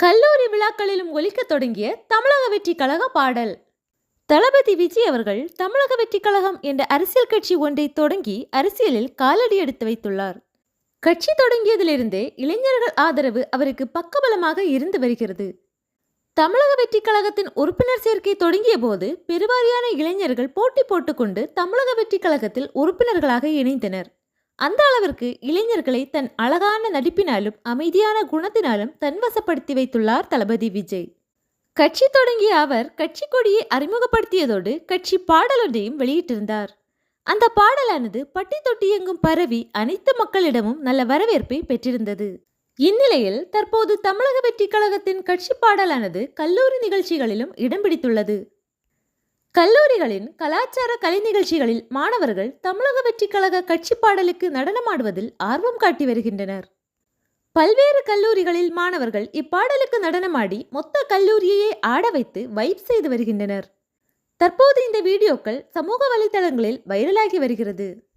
கல்லூரி விழாக்களிலும் ஒலிக்கத் தொடங்கிய தமிழக வெற்றி கழக பாடல். தளபதி விஜய் அவர்கள் தமிழக வெற்றி கழகம் என்ற அரசியல் கட்சி ஒன்றை தொடங்கி அரசியலில் காலடி எடுத்து வைத்துள்ளார். கட்சி தொடங்கியதிலிருந்தே இளைஞர்கள் ஆதரவு அவருக்கு பக்கபலமாக இருந்து வருகிறது. தமிழக வெற்றி கழகத்தின் உறுப்பினர் சேர்க்கை தொடங்கிய போது பெருவாரியான இளைஞர்கள் போட்டி போட்டுக்கொண்டு தமிழக வெற்றி கழகத்தில் உறுப்பினர்களாக இணைந்தனர். அந்த அளவிற்கு இளைஞர்களை தன் அழகான நடிப்பினாலும் அமைதியான குணத்தினாலும் தன்வசப்படுத்தி வைத்துள்ளார் தளபதி விஜய். கட்சி தொடங்கிய அவர் கட்சி கொடியை அறிமுகப்படுத்தியதோடு கட்சி பாடலொன்றையும் வெளியிட்டிருந்தார். அந்த பாடலானது பட்டி தொட்டி எங்கும் பரவி அனைத்து மக்களிடமும் நல்ல வரவேற்பை பெற்றிருந்தது. இந்நிலையில் தற்போது தமிழக வெற்றி கழகத்தின் கட்சி பாடலானது கல்லூரி நிகழ்ச்சிகளிலும் இடம் பிடித்துள்ளது. கல்லூரிகளின் கலாச்சார கலை நிகழ்ச்சிகளில் மாணவர்கள் தமிழக வெற்றி கழக கட்சி பாடலுக்கு நடனமாடுவதில் ஆர்வம் காட்டி வருகின்றனர். பல்வேறு கல்லூரிகளில் மாணவர்கள் இப்பாடலுக்கு நடனமாடி மொத்த கல்லூரியையே ஆட வைத்து வைப் செய்து வருகின்றனர். தற்போது இந்த வீடியோக்கள் சமூக வலைதளங்களில் வைரலாகி வருகிறது.